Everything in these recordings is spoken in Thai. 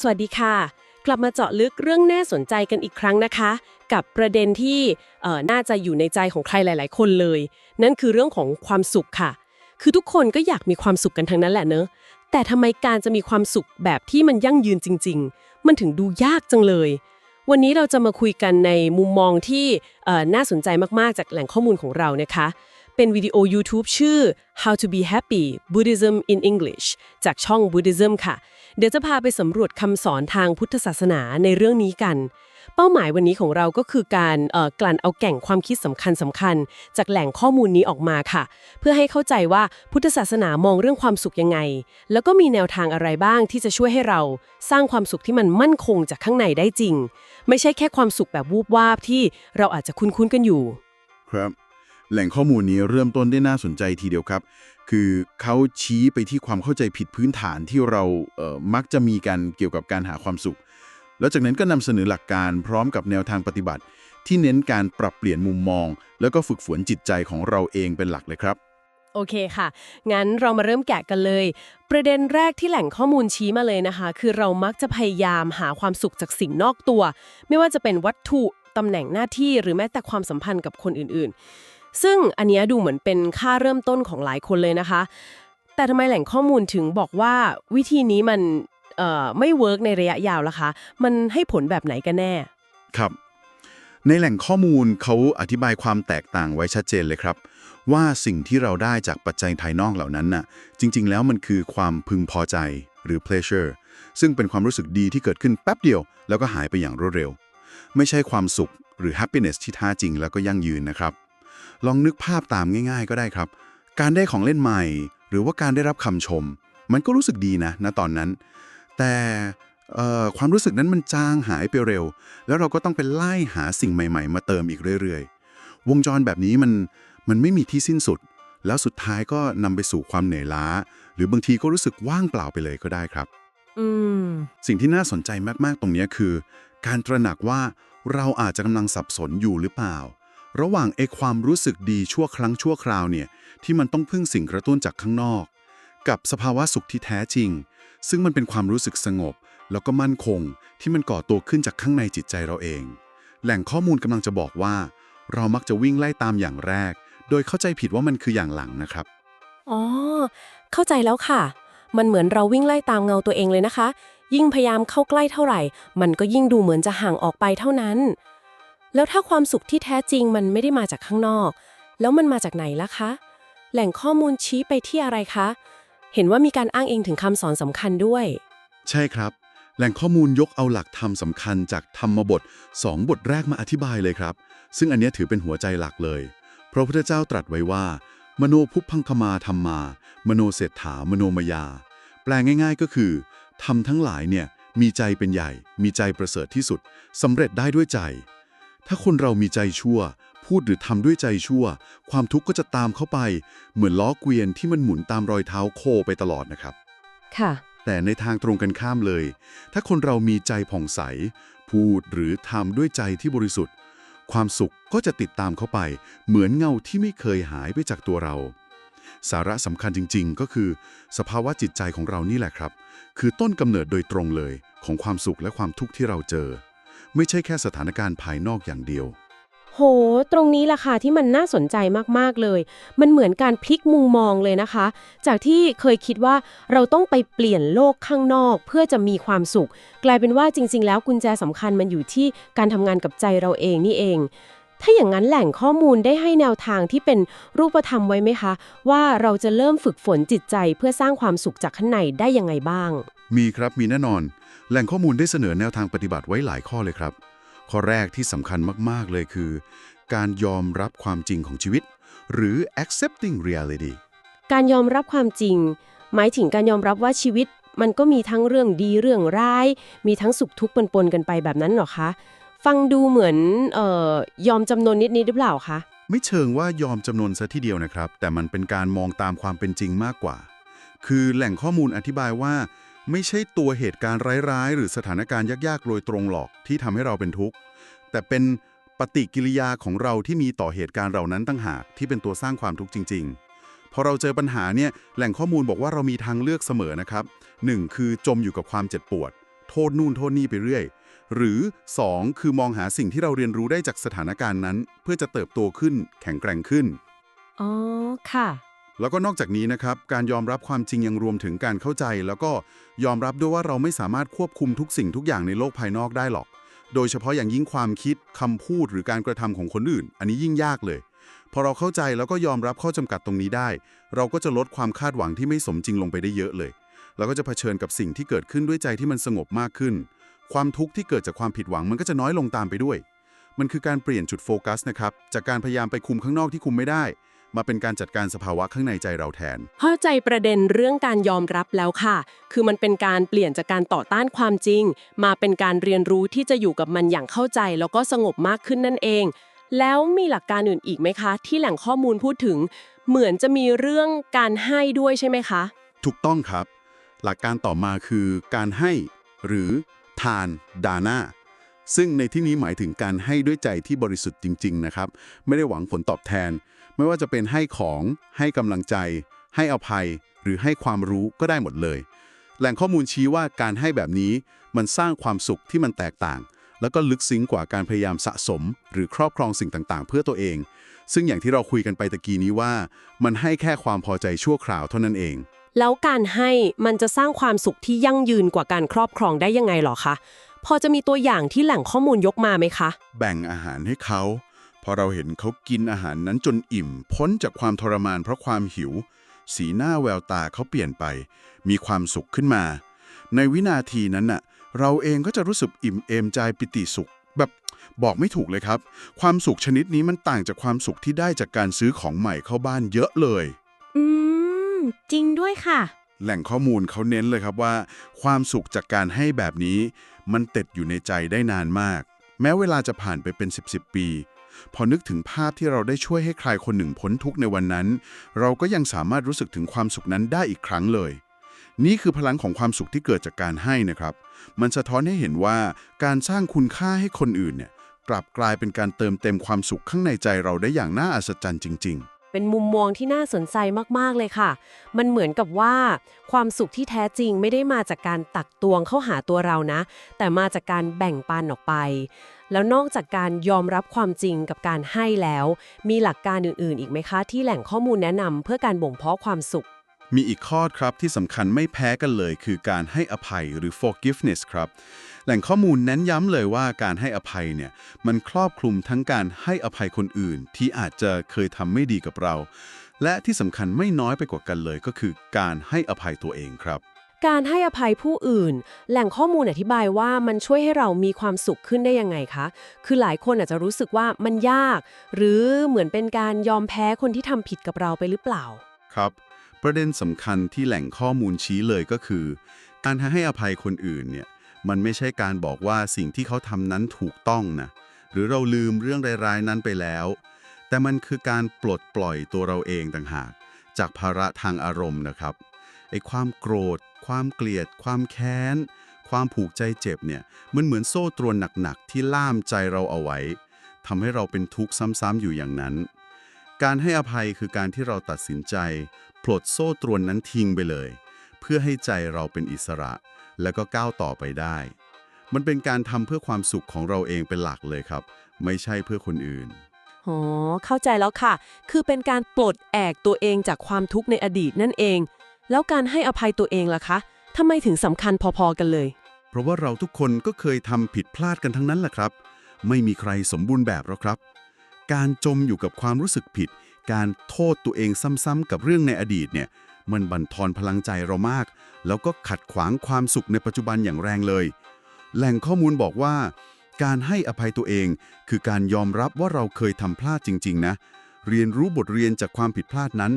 สวัสดีค่ะ กลับมาเจาะลึกเรื่องน่าสนใจกันอีกครั้งนะคะ กับประเด็นที่เอ่อน่าจะอยู่ในใจของใครหลาย ๆ คนเลย นั่นคือเรื่องของความสุขค่ะ คือทุกคนก็อยากมีความสุขกันทั้งนั้นแหละเนอะแต่ทำไมการจะมีความสุขแบบที่มันยั่งยืนจริง ๆ มันถึงดูยากจังเลย วันนี้เราจะมาคุยกันในมุมมองที่เอ่อน่าสนใจมาก ๆ จากแหล่งข้อมูลของเรานะคะเป็นวิดีโอ YouTube ชื่อ How to be happy Buddhism in English จากช่อง Buddhism ค่ะ เดี๋ยวจะพาไปสำรวจคำสอนทางพุทธศาสนาในเรื่องนี้กัน เป้าหมายวันนี้ของเราก็คือการเอ่อกลั่นเอาแก่งความคิดสำคัญสำคัญๆจากแหล่งข้อมูลนี้ออกมาค่ะ เพื่อให้เข้าใจว่าพุทธศาสนามองเรื่องความสุขยังไง แล้วก็มีแนวทางอะไรบ้างที่จะช่วยให้เรา สร้างความสุขที่มันมั่นคงจากข้างในได้จริง ไม่ใช่แค่ความสุขแบบวูบวาบที่เราอาจจะคุ้นๆกันอยู่ ครับ แหล่งข้อมูลนี้เริ่มต้นได้น่าสนใจทีเดียวครับ คือเขาชี้ไปที่ความเข้าใจผิดพื้นฐานที่เราเมักจะมีกันเกี่ยวกับการหาความสุข แล้วจากนั้นก็นำเสนอหลักการพร้อมกับแนวทางปฏิบัติ ที่เน้นการปรับเปลี่ยนมุมมอง แล้วก็ฝึกฝนจิตใจของเราเองเป็นหลักเลยครับ โอเคค่ะ งั้นเรามาเริ่มแกะกันเลย ประเด็นแรกที่แหล่งข้อมูลชี้มาเลยนะคะ คือเรามักจะพยายามหาความสุขจากสิ่งนอกตัว ไม่ว่าจะเป็นวัตถุตำแหน่งหน้าที่หรือแม้แต่ความสัมพันธ์กับคนอื่นๆ ซึ่งอันนี้ดูเหมือนเป็นค่าเริ่มต้นของหลายคนเลยนะคะ แต่ทำไมแหล่งข้อมูลถึงบอกว่าวิธีนี้มันไม่เวิร์กในระยะยาวล่ะคะ มันให้ผลแบบไหนกันแน่ ครับ ในแหล่งข้อมูลเขาอธิบายความแตกต่างไว้ชัดเจนเลยครับ ว่าสิ่งที่เราได้จากปัจจัยภายนอกเหล่านั้นน่ะ จริง ๆ แล้วมันคือความพึงพอใจหรือ pleasure ซึ่งเป็นความรู้สึกดีที่เกิดขึ้นแป๊บเดียว แล้วก็หายไปอย่างรวดเร็ว ไม่ใช่ความสุขหรือ happiness ที่แท้จริงแล้วก็ยั่งยืนนะครับ ลองนึกภาพตามง่าย ๆ ก็ได้ครับ การได้ของเล่นใหม่ หรือว่าการได้รับคำชม มันก็รู้สึกดีนะณตอนนั้น แต่เอ่อความรู้สึกนั้นมันจางหายไปเร็ว แล้วเราก็ต้องไปไล่หาสิ่งใหม่ ๆ มาเติมอีกเรื่อย ๆ วงจรแบบนี้มันมันไม่มีที่สิ้นสุด แล้วสุดท้ายก็นำไปสู่ความเหนื่อยล้า หรือบางทีก็รู้สึกว่างเปล่าไปเลยก็ได้ครับอืมสิ่งที่น่าสนใจมาก ๆ ตรงเนี้ยคือ การตระหนักว่าเราอาจจะกำลังสับสนอยู่หรือเปล่า ระหว่างไอความรู้สึกดีชั่วครั้งชั่วคราวเนี่ยที่มันต้องพึ่งสิ่งกระตุ้นจากข้างนอก กับสภาวะสุขที่แท้จริง ซึ่งมันเป็นความรู้สึกสงบ แล้วก็มั่นคงที่มันก่อตัวขึ้นจากข้างในจิตใจเราเอง แหล่งข้อมูลกำลังจะบอกว่า เรามักจะวิ่งไล่ตามอย่างแรก โดยเข้าใจผิดว่ามันคืออย่างหลังนะครับ อ๋อ เข้าใจแล้วค่ะ มันเหมือนเราวิ่งไล่ตามเงาตัวเองเลยนะคะ ยิ่งพยายามเข้าใกล้เท่าไหร่ มันก็ยิ่งดูเหมือนจะห่างออกไปเท่านั้น แล้วถ้าความสุขที่แท้จริงมันไม่ได้มาจากข้างนอก แล้วมันมาจากไหนล่ะคะ แหล่งข้อมูลชี้ไปที่อะไรคะ เห็นว่ามีการอ้างอิงถึงคำสอนสำคัญด้วย ใช่ครับ แหล่งข้อมูลยกเอาหลักธรรมสำคัญจากธรรมบทสองบทแรกมาอธิบายเลยครับ ซึ่งอันนี้ถือเป็นหัวใจหลักเลยพระพุทธเจ้าตรัสไว้ว่า มโนพุพังคมาธรรมา มโนเศรษฐามโนมยา แปลง่าย ๆก็คือธรรมทั้งหลายเนี่ยมีใจเป็นใหญ่ มีใจประเสริฐที่สุดสำเร็จได้ด้วยใจ ถ้าคนเรามีใจชั่ว พูดหรือทำด้วยใจชั่ว ความทุกข์ก็จะตามเข้าไป เหมือนล้อเกวียนที่มันหมุนตามรอยเท้าโคไปตลอดนะครับ ค่ะ แต่ในทางตรงกันข้ามเลย ถ้าคนเรามีใจผ่องใส พูดหรือทำด้วยใจที่บริสุทธิ์ ความสุขก็จะติดตามเข้าไป เหมือนเงาที่ไม่เคยหายไปจากตัวเรา สาระสำคัญจริง ๆ ก็คือ สภาวะจิตใจของเรานี่แหละครับ คือต้นกำเนิดโดยตรงเลยของความสุขและความทุกข์ที่เราเจอ ไม่ใช่แค่สถานการณ์ภายนอกอย่างเดียว โห ตรงนี้ล่ะค่ะที่มันน่าสนใจมาก ๆ เลย มันเหมือนการพลิกมุมมองเลยนะคะ จากที่เคยคิดว่าเราต้องไปเปลี่ยนโลกข้างนอกเพื่อจะมีความสุข กลายเป็นว่าจริง ๆ แล้วกุญแจสำคัญมันอยู่ที่การทำงานกับใจเราเองนี่เอง ถ้าอย่างนั้นแหล่งข้อมูลได้ให้แนวทางที่เป็นรูปธรรมไว้ไหมคะ ว่าเราจะเริ่มฝึกฝนจิตใจเพื่อสร้างความสุขจากข้างในได้ยังไงบ้าง มีครับมีแน่นอน แหล่งข้อมูลได้เสนอแนวทางปฏิบัติไว้หลายข้อเลยครับ ข้อแรกที่สำคัญมาก ๆ เลยคือ การยอมรับความจริงของชีวิต หรือ accepting reality การยอมรับความจริง หมายถึงการยอมรับว่าชีวิต มันก็มีทั้งเรื่องดีเรื่องร้าย มีทั้งสุขทุกข์ปนๆกันไปแบบนั้นเหรอคะ ฟังดูเหมือนเอ่อยอมจำนนนิดๆหรือเปล่าคะไม่เชิงว่ายอมจำนวนซะทีเดียวนะครับ แต่มันเป็นการมองตามความเป็นจริงมากกว่า คือแหล่งข้อมูลอธิบายว่า ไม่ใช่ตัวเหตุการณ์ร้ายๆ หรือสถานการณ์ยากๆโดยตรงหรอกที่ทำให้เราเป็นทุกข์ แต่เป็นปฏิกิริยาของเราที่มีต่อเหตุการณ์เหล่านั้นตั้งหากที่เป็นตัวสร้างความทุกข์จริง ๆ พอเราเจอปัญหาเนี่ยแหล่งข้อมูลบอกว่าเรามีทางเลือกเสมอนะครับหนึ่งคือจมอยู่กับความเจ็บปวด โทษนู่นโทษนี่ไปเรื่อย หรือ 2 คือมองหาสิ่งที่เราเรียนรู้ได้จากสถานการณ์นั้น เพื่อจะเติบโตขึ้นแข็งแกร่งขึ้นอ๋อค่ะ แล้วก็นอกจากนี้นะครับการยอมรับความจริงยังรวมถึงการเข้าใจ แล้วก็ยอมรับด้วยว่าเราไม่สามารถควบคุมทุกสิ่งทุกอย่างในโลกภายนอกได้หรอก โดยเฉพาะอย่างยิ่งความคิดคำพูดหรือการกระทำของคนอื่น อันนี้ยิ่งยากเลยพอเราเข้าใจแล้วก็ยอมรับข้อจำกัดตรงนี้ได้ เราก็จะลดความคาดหวังที่ไม่สมจริงลงไปได้เยอะเลยแล้วก็จะเผชิญกับสิ่งที่เกิดขึ้นด้วยใจที่มันสงบมากขึ้น ความทุกข์ที่เกิดจากความผิดหวังมันก็จะน้อยลงตามไปด้วย มันคือการเปลี่ยนจุดโฟกัสนะครับจากการพยายามไปคุมข้างนอกที่คุมไม่ได้ มาเป็นการจัดการสภาวะข้างในใจเราแทน เข้าใจประเด็นเรื่องการยอมรับแล้วค่ะ คือมันเป็นการเปลี่ยนจากการต่อต้านความจริง มาเป็นการเรียนรู้ที่จะอยู่กับมันอย่างเข้าใจ แล้วก็สงบมากขึ้นนั่นเอง แล้วมีหลักการอื่นอีกไหมคะ ที่แหล่งข้อมูลพูดถึง เหมือนจะมีเรื่องการให้ด้วยใช่ไหมคะ ถูกต้องครับ หลักการต่อมาคือการให้ หรือทานดานาซึ่งในที่นี้หมายถึงการให้ด้วยใจที่บริสุทธิ์จริง ๆ นะครับ ไม่ได้หวังผลตอบแทน ไม่ว่าจะเป็นให้ของให้กำลังใจ ให้อภัย หรือให้ความรู้ก็ได้หมดเลย แหล่งข้อมูลชี้ว่าการให้แบบนี้มันสร้างความสุขที่มันแตกต่าง แล้วก็ลึกซึ้งกว่าการพยายามสะสม หรือครอบครองสิ่งต่างๆ เพื่อตัวเอง ซึ่งอย่างที่เราคุยกันไปตะกี้นี้ว่า มันให้แค่ความพอใจชั่วคราวเท่านั้นเองแล้วการให้มันจะสร้างความสุขที่ยั่งยืนกว่าการครอบครองได้ยังไงหรอคะ พอจะมีตัวอย่างที่แหล่งข้อมูลยกมาไหมคะ แบ่งอาหารให้เขา พอเราเห็นเขากินอาหารนั้นจนอิ่ม พ้นจากความทรมานเพราะความหิว สีหน้าแววตาเขาเปลี่ยนไป มีความสุขขึ้นมา ในวินาทีนั้นน่ะ เราเองก็จะรู้สึกอิ่มเอมใจปิติสุข แบบบอกไม่ถูกเลยครับ ความสุขชนิดนี้มันต่างจากความสุขที่ได้จากการซื้อของใหม่เข้าบ้านเยอะเลย อืม จริงด้วยค่ะ แหล่งข้อมูลเขาเน้นเลยครับว่า ความสุขจากการให้แบบนี้ มันติดอยู่ในใจได้นานมาก แม้เวลาจะผ่านไปเป็น 10บสปี พอนึกถึงภาพที่เราได้ช่วยให้ใครคนหนึ่งพ้นทุกข์ในวันนั้น เราก็ยังสามารถรู้สึกถึงความสุขนั้นได้อีกครั้งเลย นี่คือพลังของความสุขที่เกิดจากการให้นะครับ มันสะท้อนให้เห็นว่าการสร้างคุณค่าให้คนอื่นเนี่ยกลับกลายเป็นการเติมเต็มความสุขข้างในใจเราได้อย่างน่าอัศจรรย์จริง ๆเป็นมุมมองที่น่าสนใจมาก ๆ เลยค่ะ มันเหมือนกับว่า ความสุขที่แท้จริงไม่ได้มาจากการตักตวงเข้าหาตัวเรานะ แต่มาจากการแบ่งปันออกไป แล้วนอกจากการยอมรับความจริงกับการให้แล้ว มีหลักการอื่นๆ อีกไหมคะ ที่แหล่งข้อมูลแนะนำเพื่อการบ่งเพาะความสุข มีอีกข้อครับที่สำคัญไม่แพ้กันเลย คือการให้อภัยหรือ forgiveness ครับ แหล่งข้อมูลเน้นย้ำเลยว่าการให้อภัยเนี่ยมันครอบคลุมทั้งการให้อภัยคนอื่น ที่อาจจะเคยทำไม่ดีกับเรา และที่สำคัญไม่น้อยไปกว่ากันเลยก็คือ การให้อภัยตัวเองครับ การให้อภัยผู้อื่น แหล่งข้อมูลอธิบายว่ามันช่วยให้เรามีความสุขขึ้นได้ยังไงคะ คือหลายคนอาจจะรู้สึกว่ามันยาก หรือเหมือนเป็นการยอมแพ้คนที่ทำผิดกับเราไปหรือเปล่า ครับ ประเด็นสำคัญที่แหล่งข้อมูลชี้เลยก็คือ การให้อภัยคนอื่นเนี่ยมันไม่ใช่การบอกว่าสิ่งที่เขาทำนั้นถูกต้องนะหรือเราลืมเรื่องร้ายๆนั้นไปแล้ว แต่มันคือการปลดปล่อยตัวเราเองต่างหาก จากภาระทางอารมณ์นะครับไอ้ความโกรธ ความเกลียด ความแค้น ความผูกใจเจ็บเนี่ยมันเหมือนโซ่ตรวนหนักๆที่ล่ามใจเราเอาไว้ทำให้เราเป็นทุกข์ซ้ำๆอยู่อย่างนั้น การให้อภัยคือการที่เราตัดสินใจ ปลดโซ่ตรวนนั้นทิ้งไปเลย เพื่อให้ใจเราเป็นอิสระ แล้วก็ก้าวต่อไปได้ มันเป็นการทำเพื่อความสุขของเราเองเป็นหลักเลยครับ ไม่ใช่เพื่อคนอื่นอ๋อเข้าใจแล้วค่ะ คือเป็นการปลดแอกตัวเองจากความทุกข์ในอดีตนั่นเอง แล้วการให้อภัยตัวเองล่ะคะทำไมถึงสำคัญพอๆกันเลย เพราะว่าเราทุกคนก็เคยทำผิดพลาดกันทั้งนั้นแหละครับ ไม่มีใครสมบูรณ์แบบหรอกครับ การจมอยู่กับความรู้สึกผิด การโทษตัวเองซ้ำๆกับเรื่องในอดีตเนี่ย มันบั่นทอนพลังใจเรามาก แล้วก็ขัดขวางความสุขในปัจจุบันอย่างแรงเลย แหล่งข้อมูลบอกว่า การให้อภัยตัวเอง คือการยอมรับว่าเราเคยทำพลาดจริง ๆ นะ เรียนรู้บทเรียนจากความผิดพลาดนั้น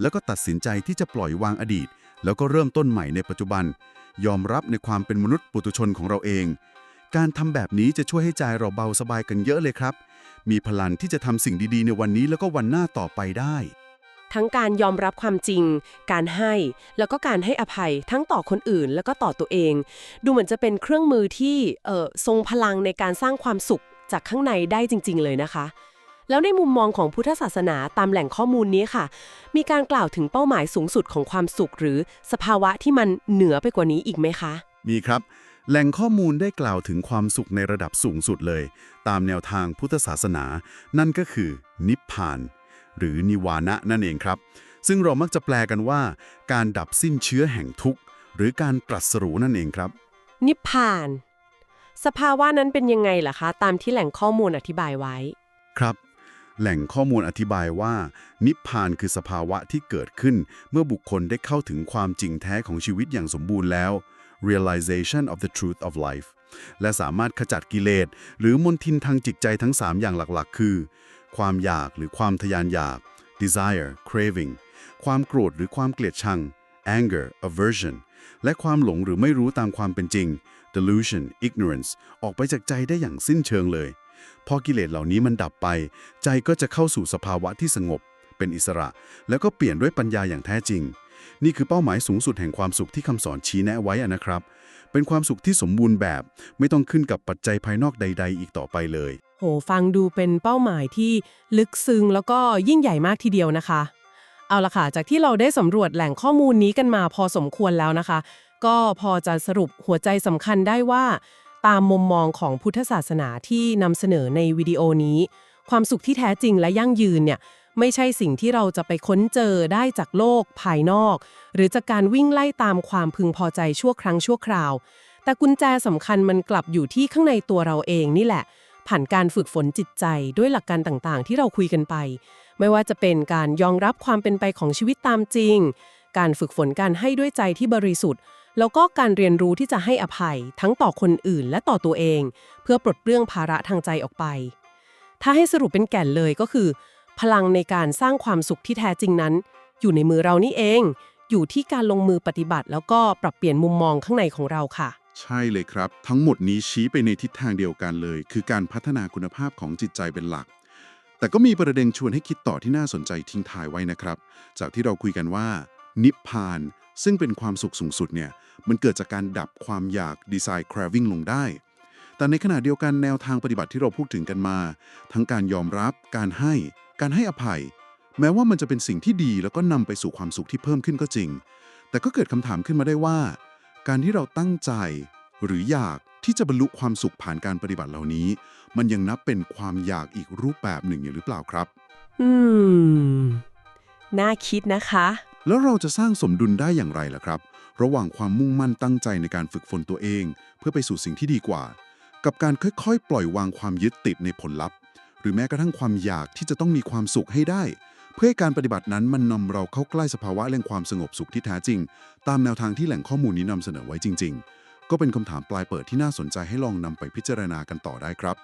แล้วก็ตัดสินใจที่จะปล่อยวางอดีต แล้วก็เริ่มต้นใหม่ในปัจจุบัน ยอมรับในความเป็นมนุษย์ปุถุชนของเราเอง การทำแบบนี้จะช่วยให้ใจเราเบาสบายกันเยอะเลยครับ มีพลังที่จะทำสิ่งดีๆ ในวันนี้แล้วก็วันหน้าต่อไปได้ ทั้งการยอมรับความจริง การให้ แล้วก็การให้อภัยทั้งต่อคนอื่น แล้วก็ต่อตัวเอง ดูเหมือนจะเป็นเครื่องมือที่เออทรงพลังในการสร้างความสุขจากข้างในได้จริง ๆ เลยนะคะ แล้วในมุมมองของพุทธศาสนาตามแหล่งข้อมูลนี้ค่ะ มีการกล่าวถึงเป้าหมายสูงสุดของความสุข หรือสภาวะที่มันเหนือไปกว่านี้อีกไหมคะ มีครับ แหล่งข้อมูลได้กล่าวถึงความสุขในระดับสูงสุดเลย ตามแนวทางพุทธศาสนา นั่นก็คือ นิพพาน หรือนิวานะนั่นเองครับ ซึ่งเรามักจะแปลกันว่า การดับสิ้นเชื้อแห่งทุกข์ หรือการตรัสรู้นั่นเองครับ นิพพาน สภาวะนั้นเป็นยังไงล่ะคะ ตามที่แหล่งข้อมูลอธิบายไว้ ครับ แหล่งข้อมูลอธิบายว่า นิพพานคือสภาวะที่เกิดขึ้น เมื่อบุคคลได้เข้าถึงความจริงแท้ของชีวิตอย่างสมบูรณ์แล้ว realization of the truth of life และสามารถขจัดกิเลสหรือมนทินทางจิตใจทั้ง 3 อย่างหลักๆ คือ ความอยากหรือความทยานอยาก desire craving ความโกรธหรือความเกลียดชัง anger aversion และความหลงหรือไม่รู้ตามความเป็นจริง delusion ignorance ออกไปจากใจได้อย่างสิ้นเชิงเลย พอกิเลสเหล่านี้มันดับไป ใจก็จะเข้าสู่สภาวะที่สงบ เป็นอิสระ แล้วก็เปลี่ยนด้วยปัญญาอย่างแท้จริง นี่คือเป้าหมายสูงสุดแห่งความสุขที่คำสอนชี้แนะไว้อะนะครับ เป็นความสุขที่สมบูรณ์แบบ ไม่ต้องขึ้นกับปัจจัยภายนอกใด ๆ อีกต่อไปเลย โห ฟังดูเป็นเป้าหมายที่ลึกซึ้งแล้วก็ยิ่งใหญ่มากทีเดียวนะคะ เอาละค่ะ จากที่เราได้สำรวจแหล่งข้อมูลนี้กันมาพอสมควรแล้วนะคะ ก็พอจะสรุปหัวใจสำคัญได้ว่า ตามมุมมองของพุทธศาสนาที่นำเสนอในวิดีโอนี้ ความสุขที่แท้จริงและยั่งยืนเนี่ยไม่ใช่สิ่งที่เราจะไปค้นเจอได้จากโลกภายนอก หรือจากการวิ่งไล่ตามความพึงพอใจชั่วครั้งชั่วคราว แต่กุญแจสำคัญมันกลับอยู่ที่ข้างในตัวเราเองนี่แหละ ผ่านการฝึกฝนจิตใจด้วยหลักการต่างๆ ที่เราคุยกันไป ไม่ว่าจะเป็นการยอมรับความเป็นไปของชีวิตตามจริง การฝึกฝนการให้ด้วยใจที่บริสุทธิ์ แล้วก็การเรียนรู้ที่จะให้อภัยทั้งต่อคนอื่นและต่อตัวเอง เพื่อปลดเปลื้องภาระทางใจออกไป ถ้าให้สรุปเป็นแก่นเลยก็คือ พลังในการสร้างความสุขที่แท้จริงนั้น อยู่ในมือเรานี่เอง อยู่ที่การลงมือปฏิบัติ แล้วก็ปรับเปลี่ยนมุมมองข้างในของเราค่ะ ใช่เลยครับ ทั้งหมดนี้ชี้ไปในทิศทางเดียวกันเลย คือการพัฒนาคุณภาพของจิตใจเป็นหลักแต่ก็มีประเด็นชวนให้คิดต่อที่น่าสนใจทิ้งท้ายไว้นะครับ จากที่เราคุยกันว่า นิพพาน ซึ่งเป็นความสุขสูงสุดเนี่ยมันเกิดจากการดับความอยากดีไซน์ craving ลงได้ แต่ในขณะเดียวกันแนวทางปฏิบัติที่เราพูดถึงกันมา ทั้งการยอมรับ การให้ การให้อภัย แม้ว่ามันจะเป็นสิ่งที่ดีแล้วก็นำไปสู่ความสุขที่เพิ่มขึ้นก็จริง แต่ก็เกิดคำถามขึ้นมาได้ว่า การที่เราตั้งใจ หรืออยากที่จะบรรลุความสุขผ่านการปฏิบัติเหล่านี้ มันยังนับเป็นความอยากอีกรูปแบบหนึ่งอยู่หรือเปล่าครับ อืม น่าคิดนะคะ แล้วเราจะสร้างสมดุลได้อย่างไรล่ะครับ ระหว่างความมุ่งมั่นตั้งใจในการฝึกฝนตัวเอง เพื่อไปสู่สิ่งที่ดีกว่า กับการค่อยๆ ปล่อยวางความยึดติดในผลลัพธ์ หรือแม้กระทั่งความอยากที่จะต้องมีความสุขให้ได้ เพื่อให้การปฏิบัตินั้นมันนำเราเข้าใกล้สภาวะแห่งความสงบสุขที่แท้จริง ตามแนวทางที่แหล่งข้อมูลนี้นำเสนอไว้จริง ๆ ก็เป็นคำถามปลายเปิดที่น่าสนใจให้ลองนำไปพิจารณากันต่อได้ครับ